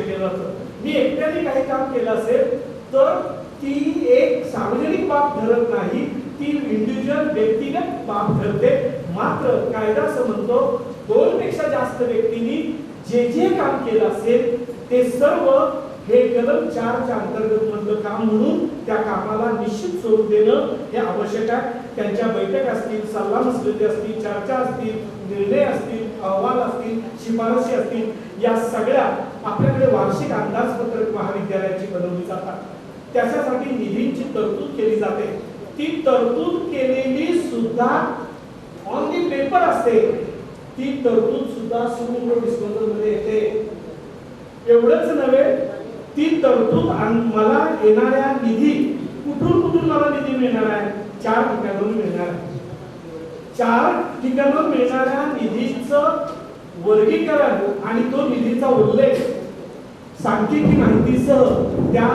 लक्ष केलं जातं मी एकट्याने काही काम केलं असेल तर ती एक सार्वजनिक बाब ठरत नाही ती इंडिव्हिज्युअल व्यक्तिगत बाब ठरते मात्र कायदा असं म्हणतो दोन पेक्षा जास्त व्यक्तींनी जे जे काम केलं असेल ते सर्व हे कलम चारच्या अंतर्गत मधलं काम म्हणून त्या कामाला निश्चित स्वरूप देणं हे आवश्यक आहे. त्यांच्या बैठक असतील सल्ला मसलती असतील चर्चा असतील निर्णय असतील अहवाल असतील शिफारसी असतील या सगळ्या आपल्याकडे वार्षिक अंदाजपत्रक महाविद्यालयाची बनवली जातात. त्याच्यासाठी निधींची तरतूद केली जाते. ती तरतूद केलेली सुद्धा ऑन दी पेपर असते. ती तरतूद सुद्धा सुमूल्य डिस्पोजलमध्ये येते. एवढंच नव्हे ती तरतूद मला येणाऱ्या निधी कुठून कुठून मला निधी मिळणार आहे? चार ठिकाणून मिळणार आहे. चार ठिकाणून मिळणाऱ्या निधीचं वर्गीकरण आणि तो निधीचा उल्लेख सांख्यिकी माहितीसह त्या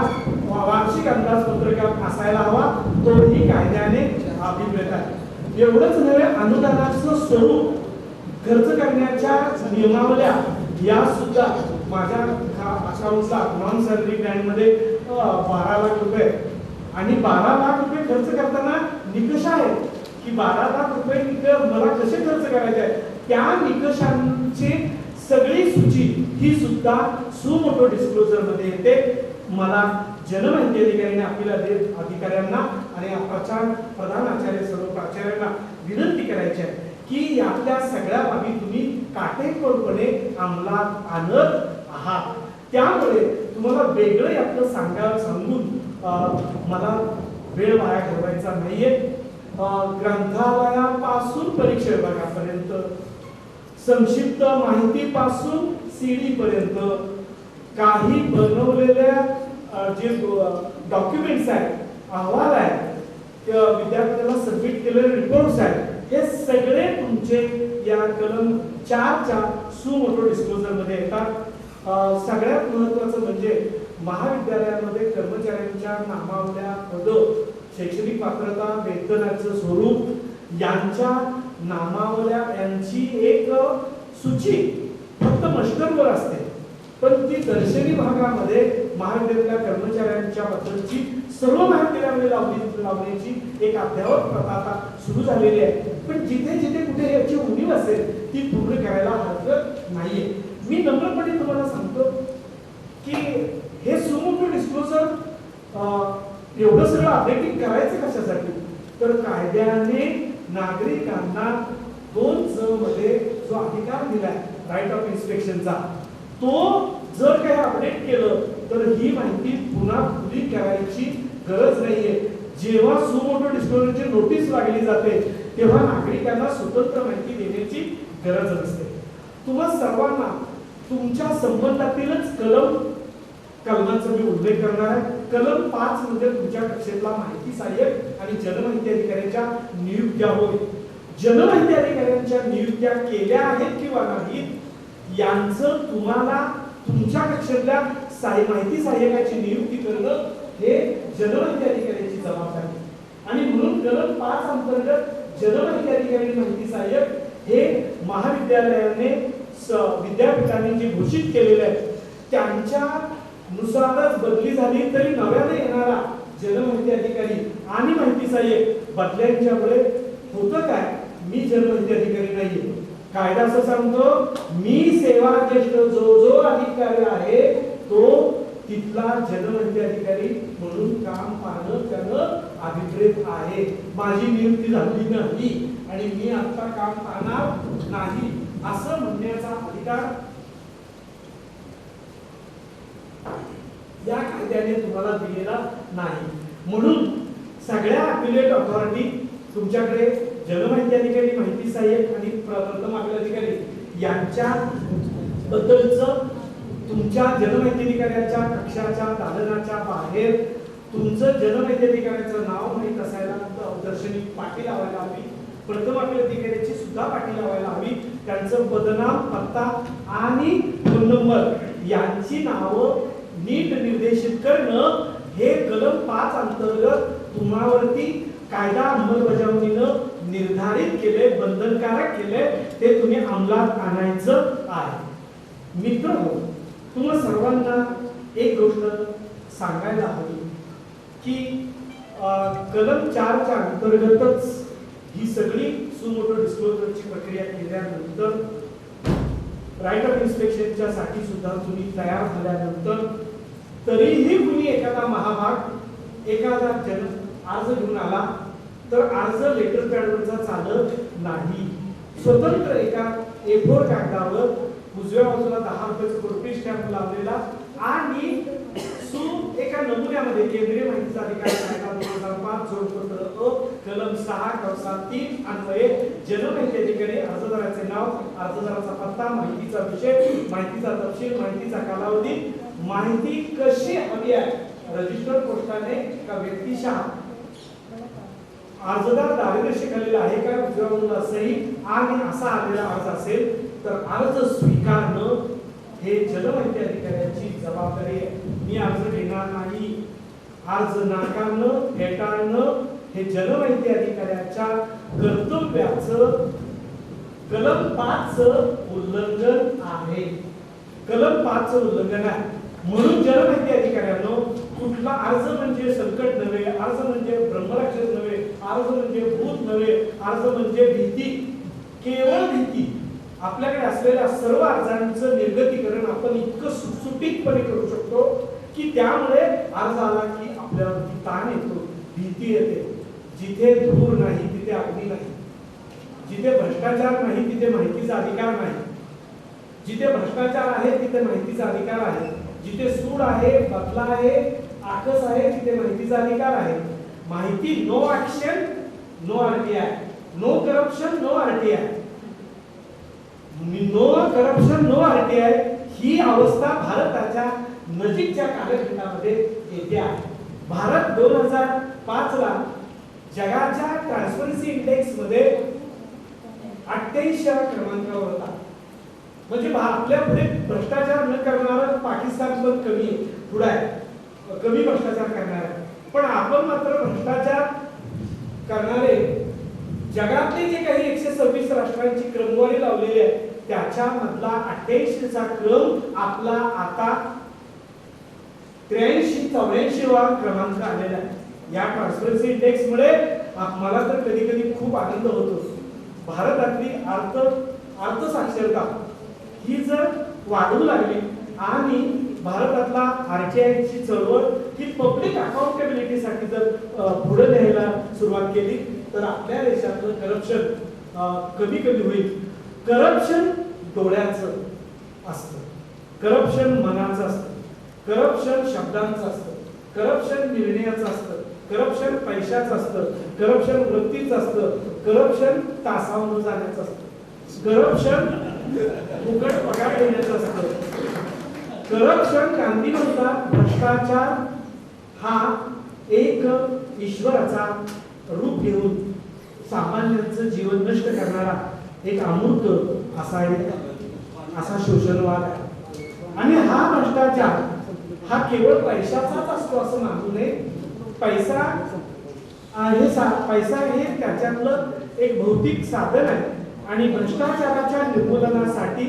वार्षिक अंदाजपत्रकात असायला हवा तोही कायद्याने अभिप्रेत आहे. एवढंच नव्हे अनुदानाचं स्वरूप खर्च करण्याच्या नियमावल्या या सुद्धा माझ्या अशानुसार नॉन सॅलरी ग्रँडमध्ये बारा लाख रुपये. आणि बारा लाख रुपये खर्च करताना निकष आहे की बारा लाख रुपये मला कसे खर्च करायचे आहे त्या निकषांचे सगळी सूची ही सुद्धा सुमोटो डिस्क्लोजरमध्ये येते. मला जनमाहिती अधिकाऱ्याने आपल्याला देत अधिकाऱ्यांना आणि प्रचार प्रधान आचार्य सर्व प्राचार्यांना विनंती करायची आहे की यातल्या सगळ्या बाबी तुम्ही काटेकोरपणे अंमलात आणत आहात. त्यामुळे तुम्हाला वेगळं यातलं सांगा सांगून मला वेळ वाया घालवायचा नाहीये. ग्रंथालयापासून परीक्षा विभागापर्यंत संक्षिप्त माहितीपासून सीडी पर्यंत. काही बनवलेल्या जे डॉक्युमेंट्स आहेत अहवाल आहेत त्या विद्यार्थ्याला सबमिट केलेले रिपोर्ट्स आहेत हे सगळे तुमचे या कलम चारच्या सुमोटो डिस्क्लोजरमध्ये येतात. सगळ्यात महत्वाचं म्हणजे महाविद्यालयामध्ये कर्मचाऱ्यांच्या नामावल्या पद शैक्षणिक पात्रता वेतनाचं स्वरूप यांच्या नामावल्या यांची एक सूची फक्त मस्टरवर असते. पण ती दर्शनी भागामध्ये महाविद्यालयातल्या कर्मचाऱ्यांच्या बद्दलची सर्व महाविद्यालयामध्ये लावली लावण्याची एक अद्यावत प्रथा आता सुरू झालेली आहे. पण जिथे जिथे कुठे याची उणीव असेल ती पूर्ण करायला हरकत नाहीये. मी नम्रपणे तुम्हाला सांगतो की हे सुमोटो डिस्क्लोजर एवढं सगळं अपडेटिंग करायचं कशासाठी? तर कायद्याने नागरिकांना दोन ज मध्ये जो अधिकार दिलाय राईट ऑफ इन्स्पेक्शनचा तो जर काही अपडेट केलं तर ही माहिती पुन्हा खुली करायची गरज नाहीये. जेव्हा सुमोटो डिस्क्लोजरची नोटीस लागली जाते तेव्हा नागरिकांना स्वतंत्र माहिती देण्याची गरज नसते. तुम्हा सर्वांना तुमच्या संबंधातीलच कलम कलमांचा मी उल्लेख करणार आहे. कलम पाच मध्ये तुमच्या कक्षेतला माहिती सहाय्यक आणि जनमाहिती अधिकाऱ्यांच्या नियुक्त्या होय. जनमाहिती अधिकाऱ्यांच्या नियुक्त्या केल्या आहेत किंवा नाहीत यांचं तुम्हाला तुमच्या कक्षेतल्या साही माहिती सहाय्यकाची नियुक्ती करणं हे जनमाहिती अधिकाऱ्यांची जबाबदारी. आणि म्हणून कलम पाच अंतर्गत जनमाहिती अधिकारी माहिती सहाय्यक हे महाविद्यालयाने स- विद्यापीठाने जे घोषित केलेले आहे त्यांच्या नुसारच बदली झाली तरी नव्याने येणारा जनमाहिती अधिकारी आणि माहिती सहाय्यक बदल्यांच्यामुळे होतं काय? मी जनमाहिती अधिकारी नाहीये. कायदा असं सांगतो मी सेवा ज्येष्ठ जो जो अधिकारी आहे तो तिथला जनमाहिती अधिकारी म्हणून काम पाहणं त्यानं अभिप्रेत आहे. माझी नियुक्ती झाली नाही आणि मी आता काम पाहणार नाही असं म्हणण्याचा अधिकार या कायद्याने तुम्हाला दिलेला नाही. म्हणून सगळ्या अपिलेट अथॉरिटी तुमच्याकडे जलमाहिती अधिकारी माहिती सहाय्यक आणि प्रथम अपील अधिकारी यांच्या बद्दलच तुमच्या जलमाहिती अधिकाऱ्याच्या कक्षाच्या दालनाच्या बाहेर तुमचं जनमाहिती अधिकाऱ्याचं नाव माहीत असायला दर्शनी पाठी लावायला हवी प्रथम आपल्या अधिकाऱ्याची सुद्धा पाठी लावायला हवी. त्यांचं बदनाम पत्ता आणि फोन नंबर यांची नावं नीट निर्देशित करणं हे कलम पाच अंतर्गत तुम्हावरती कायदा अंमलबजावणीनं निर्धारित केले बंधनकारक केले ते तुम्ही अंमलात आणायचं आहे. मित्र हो तुम्हा सर्वांना एक गोष्ट सांगायला हवी की कलम चारच्या अंतर्गतच ही सगळी सुमोटो डिस्क्लोजरची प्रक्रिया केल्यानंतर राईट ऑफ इन्स्पेक्शनच्या साठी सुद्धा तुम्ही तयार झाल्यानंतर तरीही कुणी एखादा महाभाग एखादा जन अर्ज घेऊन आला तर अर्ज लेटर पॅडवरचा चालत नाही. स्वतंत्र एका ए फोर कागदावर उजव्या बाजूला दहा रुपयाचा कोर्टी स्टॅम्प लावलेला आणि सु एका नमुन्यामध्ये केंद्रीय माहितीचा अधिकार कायदा दोन हजार पाच जोडपत्र अ कलम सहा कवसा तीन अन्वये जनमाहिती अधिकारी अर्जदाराचे नाव अर्जदाराचा पत्ता माहितीचा विषय माहितीचा तपशील माहितीचा कालावधी माहिती कशी हवी आहे? रजिस्टर पोस्टाने का व्यक्तिशः अर्जदार दारिद्र्य खाल्लेला आहे का? उजव्या सही आणि असा आलेला अर्ज असेल तर अर्ज स्वीकारणं हे जलमाहिती अधिकाऱ्याची जबाबदारी आहे. मी अर्ज घेणार नाही. अर्ज नाकारणं फेटाळणं हे जलमाहिती अधिकाऱ्याच्या कर्तव्याचं कलम पाच उल्लंघन आहे. कलम पाच उल्लंघन आहे. म्हणून जलमाहिती अधिकाऱ्यांनो कुठला अर्ज म्हणजे संकट नव्हे अर्ज म्हणजे ब्रह्मराक्षस नव्हे अर्ज म्हणजे भूत नव्हे अर्ज म्हणजे भीती केवळ भीती. आपल्याकडे असलेल्या सर्व अर्जांचं निर्गतीकरण आपण इतकं सुटसुटीतपणे करू शकतो की त्यामुळे अर्ज आला की आपल्यावरती ताण येतो भीती येते. जिथे धूर नाही तिथे अग्नी नाही. जिथे भ्रष्टाचार नाही तिथे माहितीचा अधिकार नाही. जिथे भ्रष्टाचार आहे तिथे माहितीचा अधिकार आहे. जिथे सूड आहे बदला आहे आकस आहे तिथे माहितीचा अधिकार आहे. माहिती no action no RTI no corruption no RTI no corruption no RTI ही अवस्था भारताच्या नजीकच्या कालखंडामध्ये येते आहे. भारत दोन हजार पाच ला जगाच्या ट्रान्सपरन्सी इंडेक्समध्ये अठ्ठ्याऐंशी क्रमांकावर होता. म्हणजे भा- आपल्या पुढे भ्रष्टाचार न करणारा पाकिस्तान पण कमी पुढे आहे. कमी भ्रष्टाचार करणार आहे. पण आपण मात्र भ्रष्टाचार करणारे जगातले जे काही एकशे सव्वीस राष्ट्रांची क्रमवारी लावलेली आहे त्याच्यामधला अठ्ठ्याऐंशीचा क्रम आपला आता त्र्याऐंशी चौऱ्याऐंशी वा क्रमांक आलेला आहे. या ट्रान्सपरन्सी इंडेक्स मुळे मला तर कधी कधी खूप आनंद होतो. भारतातली अर्थ अर्थसाक्षरता ही जर वाढू लागली आणि भारतातला आरटीआयची चळवळ ही पब्लिक अकाउंटेबिलिटीसाठी जर पुढे न्यायला सुरुवात केली तर आपल्या देशातलं करप्शन कमी कमी होईल. करप्शन डोळ्याचं असतं. करप्शन मनाचं असतं. करप्शन शब्दांचं असतं. करप्शन निर्णयाचं असतं. करप्शन पैशाचं असतं. करप्शन वृत्तीचं असतं. करप्शन तासावरून जाण्याचं असतं. करप्शन फुकट पगार देण्याचं असतं. करप्शन क्रांती म्हणतात भ्रष्टाचार हा एक ईश्वराचा रूप घेऊन सामान्यांचं जीवन नष्ट करणारा एक अमूर्त असा एक असा शोषणवाद आहे. आणि हा भ्रष्टाचार हा केवळ पैशाचाच असतो असं मानू नये. पैसा हे सा पैसा हे त्याच्यातलं एक भौतिक साधन आहे. आणि भ्रष्टाचाराच्या निर्मूलनासाठी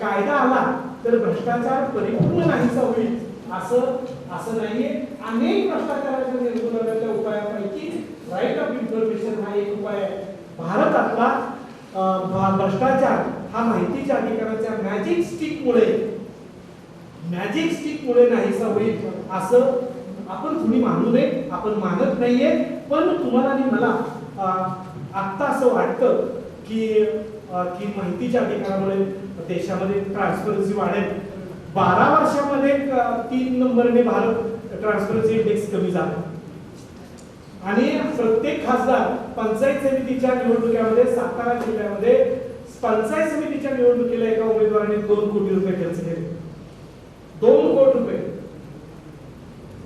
कायदा आला तर भ्रष्टाचार परिपूर्ण नाहीसा होईल असं असं नाहीये. अनेक भ्रष्टाचाराच्या निर्मूलनाच्या उपायापैकी राईट ऑफ इन्फॉर्मेशन हा एक उपाय आहे. भारतातला भ्रष्टाचार हा माहितीच्या अधिकाराच्या मॅजिक स्टिकमुळे मॅजिक स्टिकमुळे नाहीसा होईल असं आपण तुम्ही मानू नये आपण मानत नाहीये. पण तुम्हाला आणि मला आत्ता असं वाटतं की की माहितीच्या अधिकारामुळे देशामध्ये ट्रान्सपरन्सी वाढेल. बारा वर्षामध्ये तीन नंबरने भारत ट्रान्सपरन्सी इंडेक्स कमी झाला. आणि प्रत्येक खासदार पंचायत समितीच्या निवडणुकीमध्ये सातारा जिल्ह्यामध्ये पंचायत समितीच्या निवडणुकीला एका उमेदवाराने दोन कोटी रुपये खर्च केले. दोन कोटी रुपये.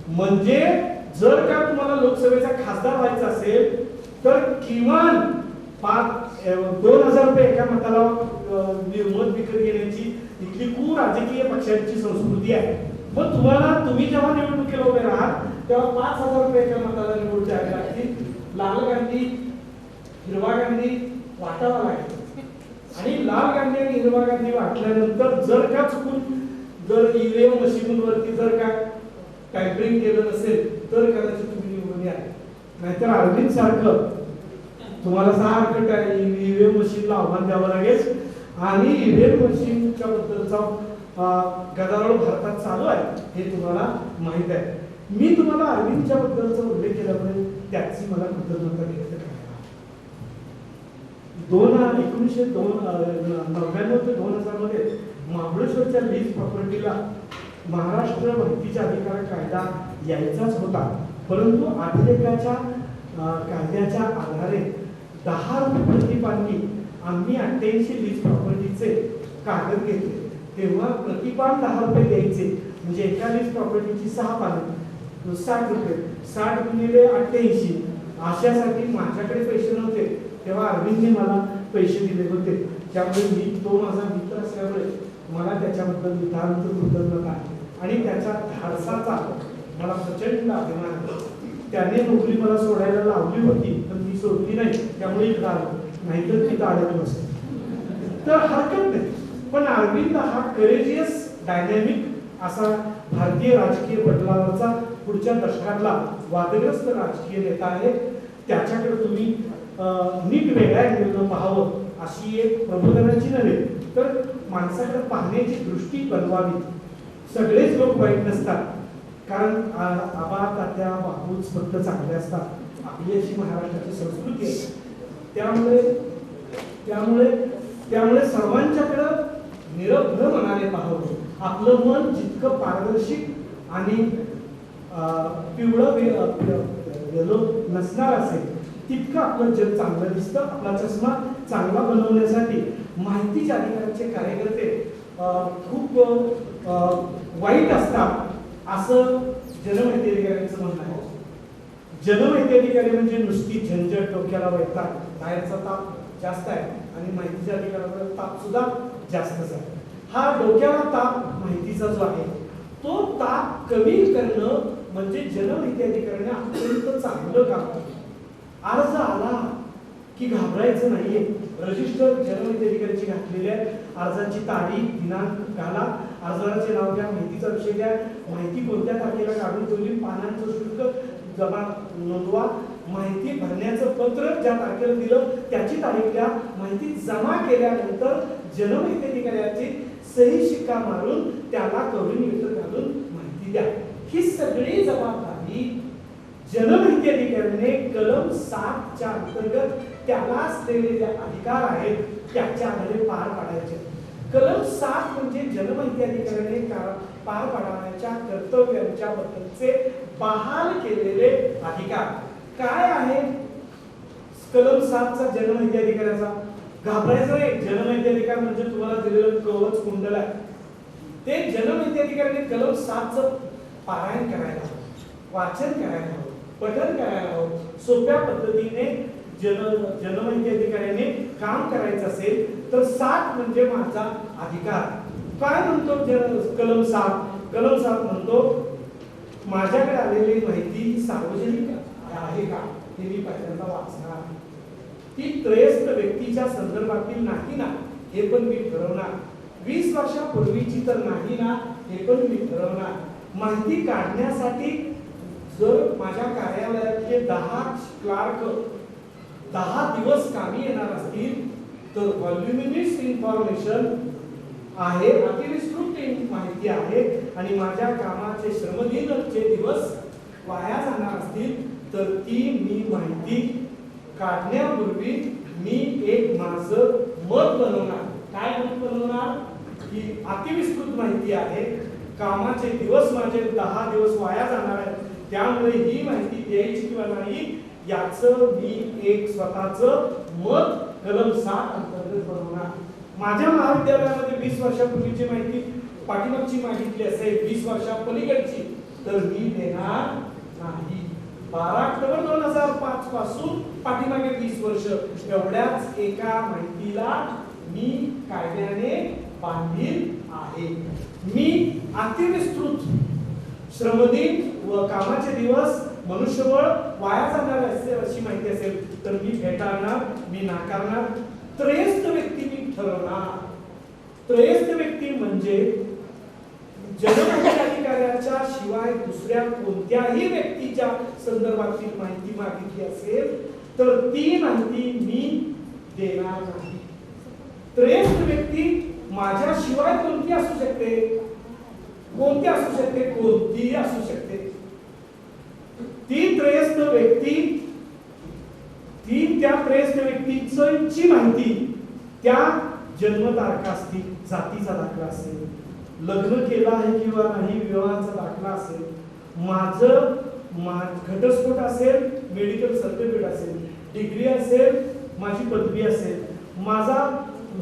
म्हणजे जर का तुम्हाला लोकसभेचा खासदार व्हायचा असेल तर किमान पाच दोन हजार रुपये एका मताला अ, मत विकत घेण्याची इथली खूप राजकीय पक्षांची संस्कृती आहे. पण तुम्हाला तुम्ही जेव्हा निवडणुकीला उभे राहाल तेव्हा पाच हजार रुपये एका मताला निवड द्यावी लागतील. लाल गांधी हिरवा गांधी वाटावा लागेल. आणि लाल गांधी आणि हिरवा गांधी वाटल्यानंतर जर का चुकून जर ईव्हीएम मशीनवरती जर काय टायपिंग केलं नसेल तर कदाचित तुम्ही निवडून या नाहीतर अरविंद सारखं तुम्हाला सारखं काय ईव्हीएम मशीनला आव्हान द्यावं लागेल. आणि ईव्हीएम मशीनच्या बद्दलचा गदारोळ भारतात चालू आहे हे तुम्हाला माहीत आहे. मी तुम्हाला अरविंदच्या बद्दलचा उल्लेख केल्यामुळे त्याची मला कृतज्ञता व्यक्त करायला दोन एकोणीसशे दोन नव्याण्णव ते दोन हजारमध्ये महाबळेश्वरच्या लीज प्रॉपर्टीला महाराष्ट्र माहितीचा अधिकार कायदा यायचाच होता. परंतु अभिलेखाच्या कायद्याच्या आधारे दहा रुपये प्रतिपांनी आम्ही अठ्ठ्याऐंशी लीज प्रॉपर्टीचे कागद घेतले. तेव्हा प्रतिपान दहा रुपये द्यायचे. म्हणजे एका लीज प्रॉपर्टीची सहा पानं. साठ रुपये. साठ गुणिले अठ्ठ्याऐंशी. अशासाठी माझ्याकडे पैसे नव्हते. तेव्हा अरविंदने मला पैसे दिले होते. त्यामुळे मी तो माझा मित्र असल्यामुळे मला त्याच्याबद्दल नितांत कृतज्ञता आहे. आणि त्याच्या धाडसाचा मला प्रचंड अभिमान त्याने नोकरी मला सोडायला लावली होती. सोडली नाही त्यामुळे इकडं आलो नाहीतर ती गाडत असेल तर हरकत नाही. पण अरविंद हा करेजियस डायनॅमिक असा भारतीय राजकीय पटलावरचा पुढच्या दशकातला वादग्रस्त राजकीय नेता आहे. त्याच्याकडे तुम्ही नीट वेगळ्या अँगलनं पाहावं अशी एक प्रबोधनाची नव्हे तर माणसाकडे पाहण्याची दृष्टी बनवावी. सगळेच लोक वाईट नसतात कारण आबा तात्या बापूच फक्त चांगले असतात. आपली अशी महाराष्ट्राची संस्कृती आहे. त्यामुळे त्यामुळे त्यामुळे सर्वांच्याकडं निरभ्र मनाने पाहावं. आपलं मन जितकं पारदर्शिक आणि पिवळं येलो नसणार असेल तितकं आपलं जग चांगलं दिसतं. आपला चष्मा चांगला बनवण्यासाठी माहितीच्या अधिकारांचे कार्यकर्ते खूप वाईट असतात असं जनमाहिती अधिकाऱ्यांचं म्हणणं आहे. जनमाहिती अधिकारी म्हणजे नुसती झंझट डोक्याला वैताग बाहेरचा ताप जास्त आहे आणि माहितीच्या अधिकाराचा ताप सुद्धा जास्तच आहे हा डोक्याला ताप माहितीचा जो आहे तो ताप कमी करणं म्हणजे जनमाहिती अधिकाऱ्याने अत्यंत चांगलं काम अर्ज आला की घाबरायचं नाहीये. रजिस्टर जनमाहिती अधिकाऱ्याची घातलेली आहे. अर्जाची तारीख दिनांक घाला. अर्जाचे नाव घ्या माहितीचा विषय घ्या. माहिती कोणत्या तारखेला काढून ठेवली? पानांचं शुल्क. जमा नोंदवा माहिती भरण्याचं पत्र ज्या तारखेला दिलं त्याची तारीख द्या माहिती जमा केल्यानंतर जनमाहिती अधिकाऱ्याची सही शिक्का मारून त्याला करून लेटर घालून माहिती द्या. ही सगळी जबाबदारी जनमाहिती अधिकाऱ्याने कलम सातच्या अंतर्गत त्याला असलेले अधिकार आहेत त्याच्या आधारे पार पाडायचे. कलम सात म्हणजे जनमाहिती अधिकाऱ्याने का- पार पाडण्याच्या कर्तव्यांच्या बद्दलचे बहाल केलेले अधिकार. काय आहे? कलम सातचा जनमाहिती अधिकाराचा. घाबरायचं नाही. जनमाहिती अधिकार म्हणजे तुम्हाला दिलेलं कवच कुंडल आहे. ते जनमाहिती अधिकाराने कलम सातचं पारायण करायला हवं. वाचन करायला हवं. पठन करायला हवं. सोप्या पद्धतीने जन जनमाहिती अधिकाऱ्याने काम करायचं असेल तर सात म्हणजे माझा अधिकार. काय म्हणतो जन कलम सात? कलम सात म्हणतो माझ्याकडे आलेली माहिती सार्वजनिक आहे का? हे मी पहिल्यांदा वाचणार ती त्रयस्थ व्यक्तीच्या संदर्भातील नाही ना हे पण मी ठरवणार. वीस वर्षापूर्वीची तर नाही ना हे पण मी ठरवणार. माहिती काढण्यासाठी जर माझ्या कार्यालयातले दहा क्लार्क दहा दिवस कामी येणार असतील तर व्हॉल्युमिनिस्ट इन्फॉर्मेशन आहे अतिविस्तृत माहिती आहे. आणि माझ्या कामाचे श्रमदिनचे दिवस वाया जाणार असतील तर ती मी माहिती काढण्यापूर्वी मी एक माझं मत बनवणार. काय मत बनवणार? की अतिविस्तृत माहिती आहे. कामाचे दिवस माझे दहा दिवस वाया जाणार आहेत. त्यामुळे ही माहिती द्यायची किंवा नाही याचं मी एक स्वतःचं मत कलम सात अंतर्गत बनवणार. माझ्या महाविद्यालयामध्ये वीस वर्षापूर्वीची माहिती पाठीमागची मागितली असेल वीस वर्षा पलीकडची तर मी देणार नाही. बारा ऑक्टोबर दोन हजार पाच पासून पाठीमागे वीस वर्ष. एवढ्याच एका माहितीला मी कायद्याने बांधील आहे. मी अतिविस्तृत श्रमदिन व कामाचे दिवस मनुष्यबळ वाया जाणार असेल अशी माहिती असेल तर मी फेटाळणार मी नाकारणार. त्रयस्थ व्यक्ती ठरवणार. त्रयस्थ व्यक्ती म्हणजे जनमाहिती अधिकाऱ्याच्या शिवाय दुसऱ्या कोणत्याही व्यक्तीच्या संदर्भातील माहिती मागितली असेल तर ती माहिती मी देणार नाही. त्रयस्थ व्यक्ती माझ्या शिवाय कोणती असू शकते? कोणती असू शकते? कोणतीही असू शकते. ती त्रयस्थ व्यक्ती ती त्या त्रयस्थ व्यक्तीची माहिती त्या जन्मतारखा असतील जातीचा दाखला असेल लग्न केलं आहे किंवा नाही विवाहाचा दाखला असेल माझं मा घटस्फोट असेल मेडिकल सर्टिफिकेट असेल डिग्री असेल माझी पदवी असेल माझा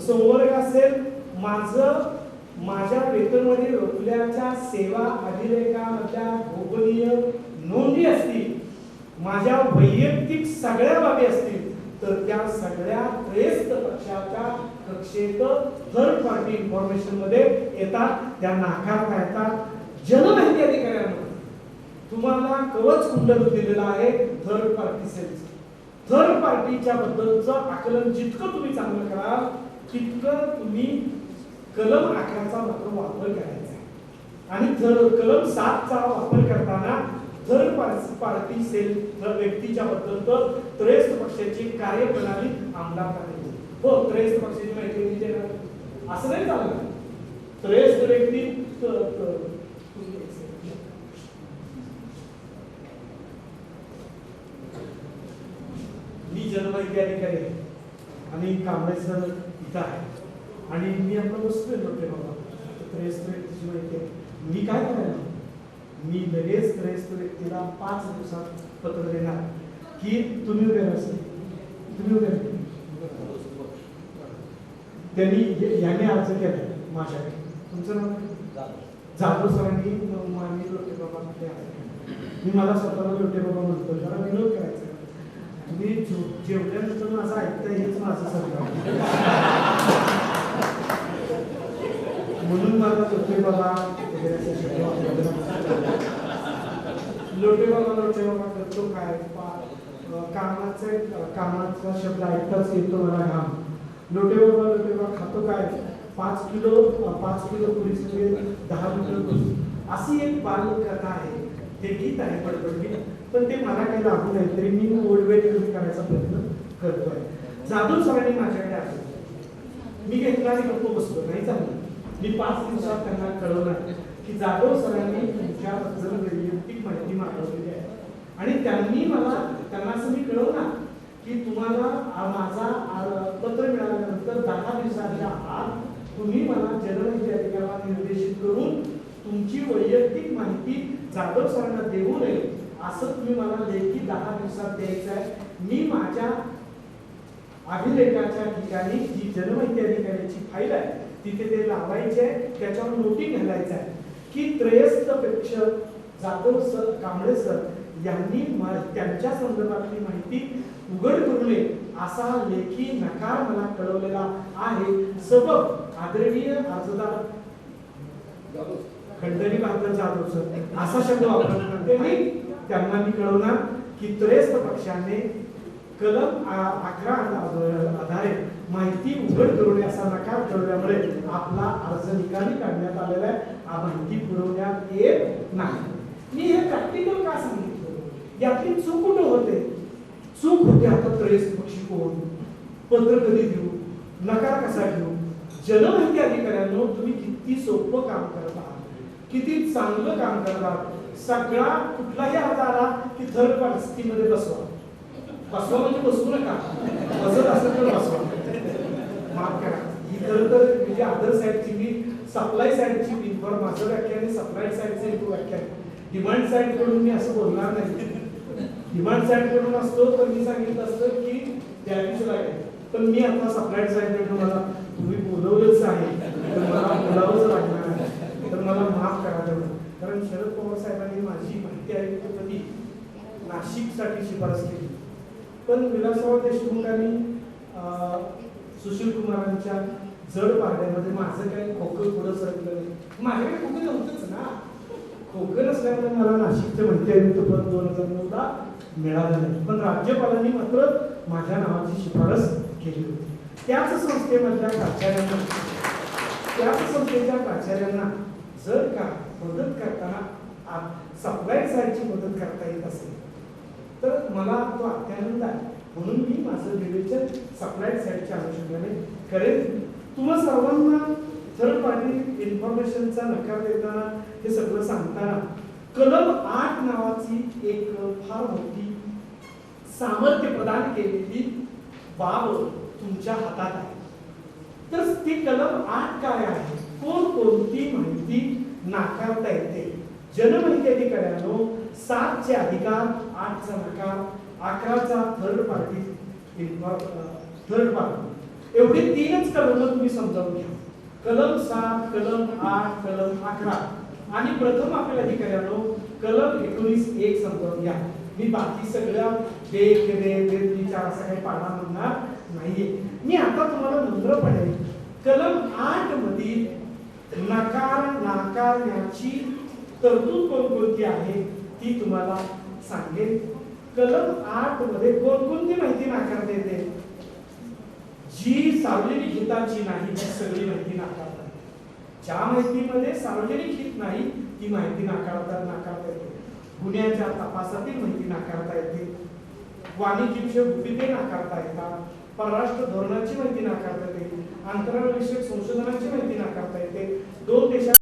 संवर्ग असेल माझं माझ्या वेतनमध्ये रोखल्याच्या सेवा अभिलेखामधल्या गोपनीय नोंदी असतील माझ्या वैयक्तिक सगळ्या बाबी असतील तर त्या सगळ्या त्रयस्थ पक्षाच्या कक्षेत थर्ड पार्टी इन्फॉर्मेशनमध्ये येतात त्या नाकारता येतात जनमाहिती अधिकाऱ्यांना तुम्हाला कवच कुंडल दिलेलं आहे थर्ड पार्टी सेल्स थर्ड पार्टीच्या बद्दलचं आकलन जितकं तुम्ही चांगलं कराल तितकं तुम्ही कलम अकराचा मात्र वापर करायचा. आहे. आणि थर- कलम सातचा वापर करताना थर्ड पार्टी सेल व्यक्तीच्या बद्दल तर त्रयस्थ पक्षाची कार्यप्रणाली अंमलात आणायची हो त्रयस्थ पक्षाची माहिती मी देणार असं नाही चालणार. त्रयस्थ व्यक्ती मी जनमाहिती अधिकारी आणि कांबळे सर इथं आहे आणि मी आपलं बसतोय लोटे बाबा. त्रयस्थ व्यक्तीची माहिती आहे. मी काय करायला मी लगेच त्रयस्थ व्यक्तीला पाच दिवसात पत्र देणार. की तुम्ही उभे तुम्ही उभे त्यांनी हे- याने अर्ज केला माझ्याकडे. तुमचं नाव जाधव सरांनी मी लोटे बाबा मी मला स्वतःला लोटे बाबा म्हणतो. जरा विरोध करायचा. तुम्ही जेव- जेवल्यानंतर माझं ऐकता हेच माझं सगळं म्हणून माझा लोटे बाबा वगैरे लोटे बाबा लोटे बाबा करतो काय? कामाचे कामाचा शब्द ऐकताच येतो मला घाम. लोटे बाबा लोटे बाबा खातो काय? पाच किलो पाच किलो पुरीचे दहा लिटर अशी एक बालकथा आहे. ते गीत आहे बडबडगीत पण ते मला काही लागू नाही तरी मी ओल्डवेट कमी करायचा प्रयत्न करतोय. जाधव सरांनी माझ्याकडे आले मी घेतला आणि गप्प बसलो. नाही चाललं मी पाच दिवसात त्यांना कळवलं की जाधव सरांनी तुमच्याबद्दल म्हणजे वैयक्तिक माहिती मागवलेली आहे. आणि त्यांनी मला त्यांना असं मी कळवलं की तुम्हाला माझा पत्र मिळाल्यानंतर दहा दिवसाच्या आत तुम्ही मला जनमाहिती अधिकाराला निर्देशित करून तुमची वैयक्तिक माहिती जाधव सरांना देऊ नये असं तुम्ही मला लेखी दहा दिवसात द्यायचं आहे. मी माझ्या अभिलेखाच्या ठिकाणी जी जनमाहिती अधिकाऱ्याची फाईल आहे तिथे ते लावायचे आहे त्याच्यावर नोटी घालायचं आहे. की त्रयस्थ पेक्ष जाधव सर कांबळे सर यांनी त्यांच्या संदर्भातली माहिती उघड करू नये असा लेखी नकार मला कळवलेला आहे. सबब आदरणीय अर्जदार खंडणी भारतात जाधव सर असा शब्द वापरला त्यांना मी कळवणार की त्रयस्थ पक्षाने कलम अकरा आधारे माहिती उघड करून असा नकार ठरवल्यामुळे आपला अर्ज निकाली काढण्यात आलेला आहे. हा माहिती पुरवण्यात येत नाही. मी हे प्रॅक्टिकल का सांगितलं? यातली चूक कुठं होते? चूक होते आता त्रयस्थ पक्षी कोण? पत्र कधी देऊ? नकार कसा घेऊ? जनमाहिती अधिकाऱ्यांनो तुम्ही किती सोपं काम करत आहात? किती चांगलं काम करतात सगळा कुठलाही अर्ज आला की थर्ड परिस्थितीमध्ये बसवा. बसवा म्हणजे बसवू नका. बसत असेल तर बसवा. माफ करा. ही खरं तर म्हणजे अदर साईडची मी सप्लाय साईडची इन्फॉर्म माझं व्याख्यान सप्लाय साईडचं व्याख्यान डिमांड साईडकडून मी असं बोलणार नाही. डिमांड साईडकडून असतो तर मी सांगितलं असतं की द्यावीच लागेल पण मी आता सप्लाय साईडकडून मला तुम्ही बोलवलंच आहे. तर मला बोलावंच लागणार आहे. तर मला माफ करा तेवढं. कारण शरद पवार साहेबांनी माझी माहिती आयुक्तपदी नाशिकसाठी शिफारस केली. पण विलासराव देशमुखांनी सुशील कुमारांच्या जड पारड्यामध्ये माझं काही खोकं पुढं सरकलं नाही? माझ्याकडे खोकं नव्हतंच ना. खोकं नसल्यामुळे मला नाशिकचे म्हणते आयुक्त दोन हजार नऊला मिळालं नाही. पण राज्यपालांनी मात्र माझ्या नावाची शिफारस केली होती. त्याच संस्थेमधल्या प्राचार्यांना त्याच संस्थेच्या प्राचार्यांना जर का मदत करताना सप्लाय साईडची मदत करता येत असेल तर मला तो अत्यानंद आहे. म्हणून मी माझं निवेदन सप्लाय साईडच्या अनुषंगाने करेन. तुम्हा सर्वांना थर्ड पार्टी इन्फॉर्मेशनचा नकार देताना हे सगळं सांगताना कलम आठ नावाची एक फार मोठी सामर्थ्य प्रदान केलेली बाब तुमच्या हातात आहे. तर ती कलम आठ काय आहे? कोण कोणती माहिती नाकारता येते? जनमाहिती अधिकाऱ्यानो सातचे अधिकार आठचा नकार. अकराचा थर्ड पार्टी थर्ड पार्टी एवढी तीनच कलम तुम्ही समजावून घ्या. कलम सात कलम आठ कलम अकरा. आणि प्रथम आपल्या अधिकाऱ्यानो कलम एकोणीस एक समजावून घ्या. मी बाकी सगळ्या एक रे वेद चार असा काही पाडा म्हणणार नाहीये. मी आता तुम्हाला नम्रपणे कलम आठ मधील नकार नाकारण्याची तरतूद कोणकोणती आहे ती तुम्हाला सांगेन. कलम आठमध्ये कोणकोणती माहिती नाकारता येते? जी सार्वजनिक हिताची नाही ती सगळी माहिती नाकारतात ज्या माहितीमध्ये सार्वजनिक हित नाही ती माहिती नाकारता नाकारता येते. गुन्ह्याच्या तपासातील माहिती नाकारता येते. वाणिज्य भूमिके नाकारता येतात. परराष्ट्र धोरणाची माहिती नाकारता येते. आंतरविषयक संशोधनाची माहिती नाकारता येते. दोन देशात